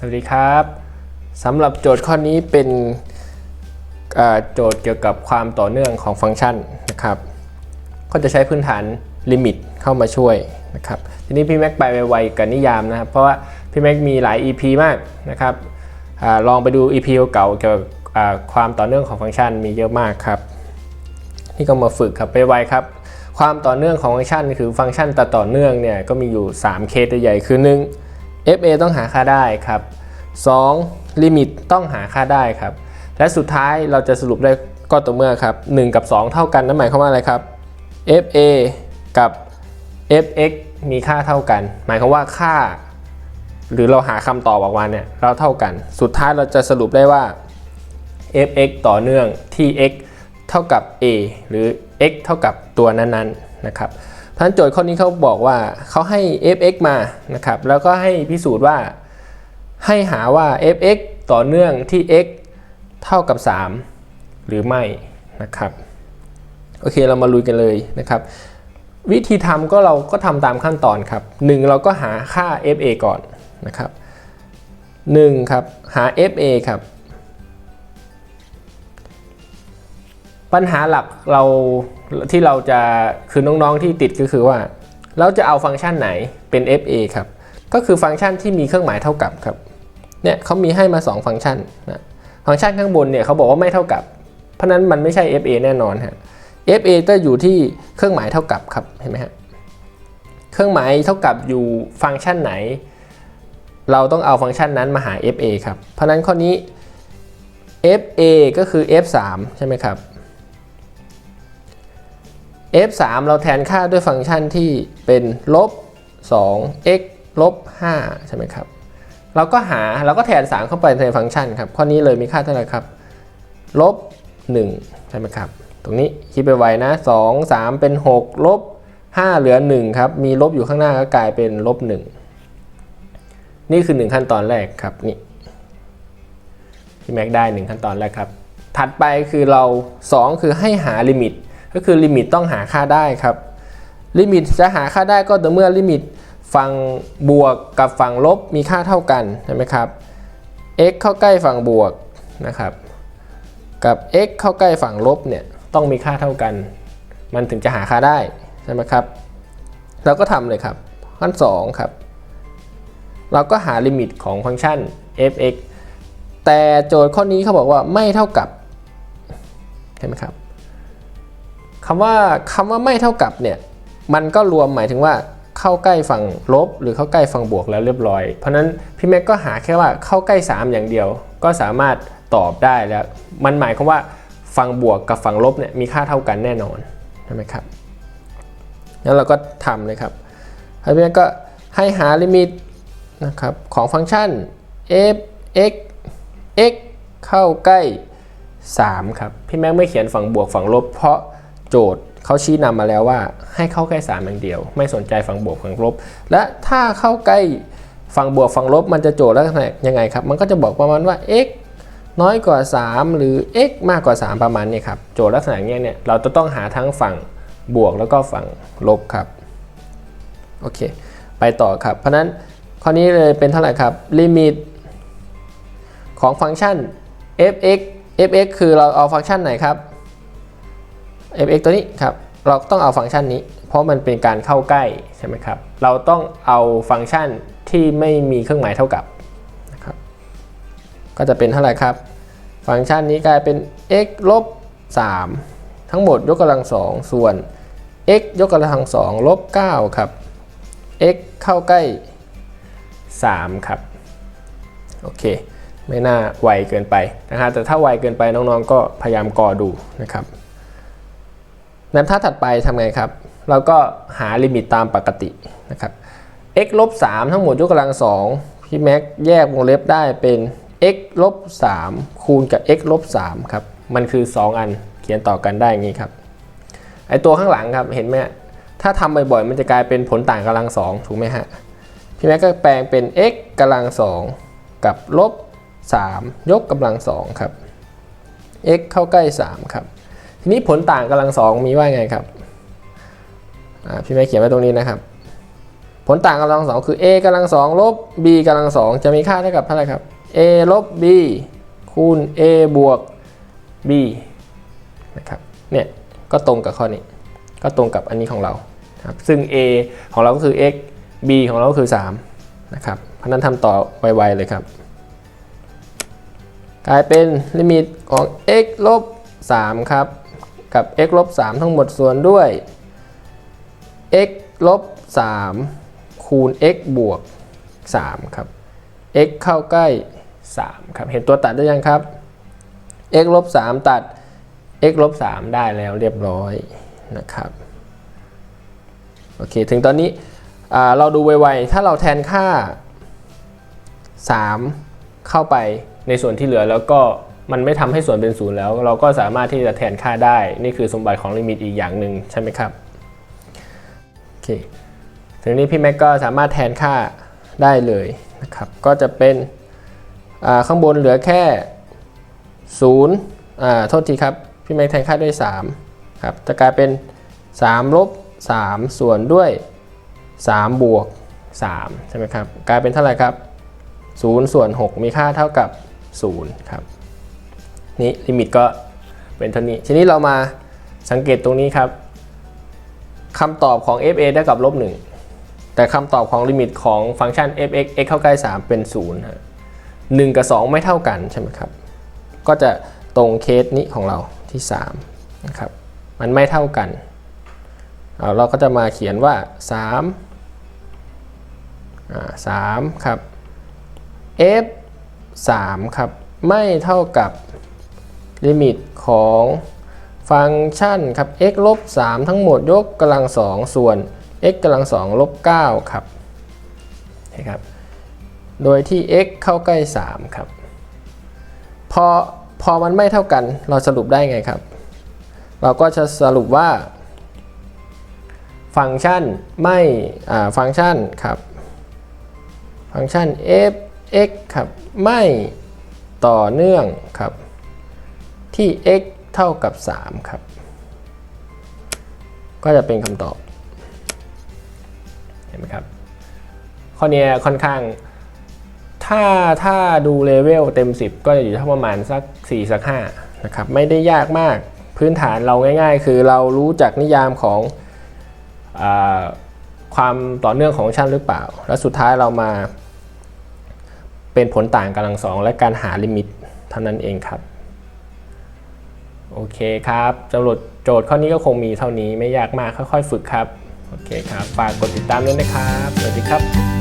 สวัสดีครับสำหรับโจทย์ข้อนี้เป็นโจทย์เกี่ยวกับความต่อเนื่องของฟังก์ชันนะครับ ก็จะใช้พื้นฐานลิมิตเข้ามาช่วยนะครับทีนี้พี่แม็กไปไวๆกับนิยามนะครับ เพราะว่าพี่แม็กมีหลาย EP มากนะครับอลองไปดู EP เก่าเกี่ยวกับความต่อเนื่องของฟังก์ชันมีเยอะมากครับนี่ก็มาฝึกครับไปไวครับ ความต่อเนื่องของฟังก์ชัน คือฟังก์ชันต่อต่อเนื่องเนี่ยก็มีอยู่ 3 เคสใหญ่ๆคือ1 fa ต้องหาค่าได้ครับ 2. ลิมิตต้องหาค่าได้ครับ และสุดท้ายเราจะสรุปได้ก็ต่อเมื่อครับ 1 กับ 2 เท่ากันนั่นหมายความว่าอะไรครับ fa กับ fx มีค่าเท่ากัน หมายความว่าค่า หรือเราหาคำตอบออกมาเนี่ยเราเท่ากัน สุดท้ายเราจะสรุปได้ว่า fx ต่อเนื่องที่ x เท่ากับ a หรือ x เท่ากับตัวนั้นๆนะครับ เพราะฉะนั้นโจทย์ข้อนี้เขาบอกว่าเขาให้ fx มานะครับ แล้วก็ให้พิสูจน์ว่าให้หาว่า fx ต่อเนื่องที่ x เท่ากับ 3 หรือไม่นะครับ โอเคเรามาลุยกันเลยนะครับ วิธีทำก็เราก็ทำตามขั้นตอนครับ 1 เราก็หาค่า fa ก่อนนะครับ 1 ครับ หา fa ครับ ปัญหาหลักเราที่เราจะคือน้องๆที่ติดก็คือว่า เราจะเอาฟังก์ชันไหนเป็น fa ครับ ก็คือฟังก์ชันที่มีเครื่องหมายเท่ากับครับเนี่ยเขามีให้มา 2 ฟังก์ชันนะฟังก์ชันข้างบนเนี่ยเขาบอกว่าไม่เท่ากับ เพราะนั้นมันไม่ใช่ fa แน่นอนฮะ fa ก็อยู่ที่เครื่องหมายเท่ากับครับเห็นไหมฮะเครื่องหมายเท่ากับอยู่ฟังก์ชันไหน เราต้องเอาฟังก์ชันนั้นมาหา fa ครับเพราะนั้นข้อนี้ fa ก็คือ f3 ใช่ไหมครับ f3 เราแทนค่าด้วยฟังก์ชันที่เป็นลบ 2 x ลบ 5 ใช่ไหมครับ เราก็หาเราก็แทน 3 เข้าไปในฟังก์ชันครับ ข้อนี้เลยมีค่าเท่าไหร่ครับ ลบ 1 ใช่ไหมครับ ตรงนี้คิดไปไวนะ 2 3 เป็น 6 ลบ 5 เหลือ 1 ครับ มีลบอยู่ข้างหน้าก็กลายเป็นลบ 1 นี่คือ 1 ขั้นตอนแรกครับ นี่พี่แม็กได้ 1 ขั้นตอนแรกครับ ถัดไปคือเรา 2 คือให้หาลิมิต ก็คือลิมิตต้องหาค่าได้ครับ ลิมิตจะหาค่าได้ก็ต่อเมื่อลิมิตฝั่งบวกกับฝั่งลบมีค่าเท่ากันใช่ไหมครับ x เข้าใกล้ฝั่งบวกนะครับ กับ x เข้าใกล้ฝั่งลบเนี่ยต้องมีค่าเท่ากัน มันถึงจะหาค่าได้ใช่ไหมครับ เราก็ทำเลยครับ ขั้น2ครับ เราก็หาลิมิตของฟังก์ชัน f(x) แต่โจทย์ข้อนี้เขาบอกว่าไม่เท่ากับเห็นไหมครับ คำว่าคำว่าไม่เท่ากับเนี่ยมันก็รวมหมายถึงว่าเข้าใกล้ฝั่งลบ หรือเข้าใกล้ฝั่งบวกแล้วเรียบร้อย เพราะนั้นพี่แม็กก็หาแค่ว่าเข้าใกล้ 3 อย่างเดียว ก็สามารถตอบได้แล้ว มันหมายความว่าฝั่งบวกกับฝั่งลบเนี่ยมีค่าเท่ากันแน่นอนใช่ไหมครับแล้วเราก็ทำเลยครับพี่แม็กก็ให้หาลิมิตนะครับของฟังก์ชัน f x x เข้าใกล้ 3 ครับ พี่แม็กไม่เขียนฝั่งบวกฝั่งลบ เพราะ โจทย์เขาชี้นำมาแล้วว่าให้เข้าใกล้3อย่างเดียว ไม่สนใจฝั่งบวกฝั่งลบ และถ้าเข้าใกล้ฝั่งบวกฝั่งลบมันจะโจทย์ลักษณะยังไงครับ มันก็จะบอกประมาณว่า x น้อยกว่า 3 หรือ x มากกว่า 3 ประมาณนี้ครับ โจทย์ลักษณะอย่างเงี้ยเนี่ยเราจะต้องหาทั้งฝั่งบวกแล้วก็ฝั่งลบครับ โอเค ไปต่อครับ เพราะนั้นข้อนี้เลยเป็นเท่าไหร่ครับ ลิมิต ของฟังก์ชัน f(x) f(x) คือเราเอาฟังก์ชันไหนครับ f(x) ตัวนี้ครับเราต้องเอาฟังก์ชันนี้ เพราะมันเป็นการเข้าใกล้ใช่ไหมครับ เราต้องเอาฟังก์ชันที่ไม่มีเครื่องหมายเท่ากับนะครับก็จะเป็นเท่าไหร่ครับ ฟังก์ชันนี้กลายเป็น x ลบ3ทั้งหมดยกกำลัง2ส่วน x ยกกำลัง2ลบ9ครับ x เข้าใกล้ 3 ครับ โอเค ไม่น่าไวเกินไปนะฮะแต่ถ้าไวเกินไปน้องๆ ก็พยายามกอดูนะครับ นั้นถ้าถัดไปทำไงครับ เราก็หาลิมิตตามปกตินะครับ x ลบ3ทั้งหมดยกกำลัง2พี่แม็กแยกวงเล็บได้เป็น x ลบ3คูณกับ x ลบ3ครับ มันคือ 2 อันเขียนต่อกันได้อย่างนี้ครับ ไอตัวข้างหลังครับเห็นไหมถ้าทำบ่อยๆ มันจะกลายเป็นผลต่างกำลัง2ถูกไหมฮะ พี่แม็กก็แปลงเป็น x กำลัง2กับลบ3ยกกำลัง2ครับ x เข้าใกล้ 3 ครับ นี้ผลต่างกำลัง2มีว่าไงครับพี่แม่เขียนไว้ตรงนี้นะครับ ผลต่างกำลังสองคือ a กำลังสองลบ b กำลังสองจะมีค่าเท่ากับเท่าไหร่ครับ a ลบ b คูณ a บวก b นะครับเนี่ยก็ตรงกับข้อนี้ ก็ตรงกับอันนี้ของเราครับซึ่ง a ของเราก็คือ x b ของเราก็คือ 3 นะครับเพราะนั้นทำต่อไวๆเลยครับ กลายเป็นลิมิตของ x ลบ 3 ครับ กับ x ลบ3ทั้งหมดส่วนด้วย x ลบ3คูณ x บวก3ครับ x เข้าใกล้ 3 ครับ เห็นตัวตัดได้ยังครับ x ลบ3ตัด x ลบ3ได้แล้วเรียบร้อยนะครับ โอเค ถึงตอนนี้เราดูไวๆ ถ้าเราแทนค่า 3 เข้าไปในส่วนที่เหลือแล้วก็ มันไม่ทำให้ส่วนเป็นศูนย์แล้ว เราก็สามารถที่จะแทนค่าได้ นี่คือสมบัติของลิมิตอีกอย่างหนึ่งใช่ไหมครับโอเคถึงนี้พี่แม็กก็สามารถแทนค่าได้เลยนะครับก็จะเป็นข้างบนเหลือแค่0อ่าโทษทีครับ พี่แม็กแทนค่าด้วย3ครับจะกลายเป็น 3 ลบ 3 ส่วนด้วย 3 บวก 3 ใช่ไหมครับ กลายเป็นเท่าไหร่ครับ0ส่วน6มีค่าเท่ากับ0ครับ นี่ลิมิตก็เป็นเท่านี้ทีนี้เรามาสังเกตตรงนี้ครับคำตอบของ fa ได้กับลบ1แต่คำตอบของลิมิตของฟังก์ชัน fx x เข้าใกล้ 3 เป็น0ฮะ1กับ 2 ไม่เท่ากันใช่ไหมครับก็จะตรงเคสนี้ของเราที่3นะครับมันไม่เท่ากันเอาเราก็จะมาเขียนว่า 3 อ่า 3 ครับ f 3 ครับ ไม่เท่ากับ ลิมิตของฟังก์ชันครับ x ลบ3ทั้งหมดยกกำลัง2ส่วน x กำลัง2ลบ9ครับนะครับ โดยที่ x เข้าใกล้ 3 ครับ พอพอมันไม่เท่ากันเราสรุปได้ไงครับ เราก็จะสรุปว่า ฟังก์ชันไม่ฟังก์ชันครับ ฟังก์ชัน f x ครับ ไม่ต่อเนื่องครับ ที่ x เท่ากับ 3 ครับ ก็จะเป็นคำตอบ เห็นไหมครับ ข้อนี้ค่อนข้าง ถ้าถ้าดูเลเวลเต็ม 10 ก็จะอยู่ที่ประมาณสัก 4 สัก 5 นะครับ ไม่ได้ยากมาก พื้นฐานเราง่าย ๆ คือเรารู้จักนิยามของอความต่อเนื่องของฟังก์ชันหรือเปล่า แล้วสุดท้ายเรามาเป็นผลต่างกำลังสองและการหาลิมิตเท่านั้นเองครับ โอเคครับสำหรับโจทย์ข้อนี้ก็คงมีเท่านี้ไม่ยากมากค่อยๆ ฝึกครับ โอเคครับ ฝากกดติดตามด้วยนะครับ สวัสดีครับ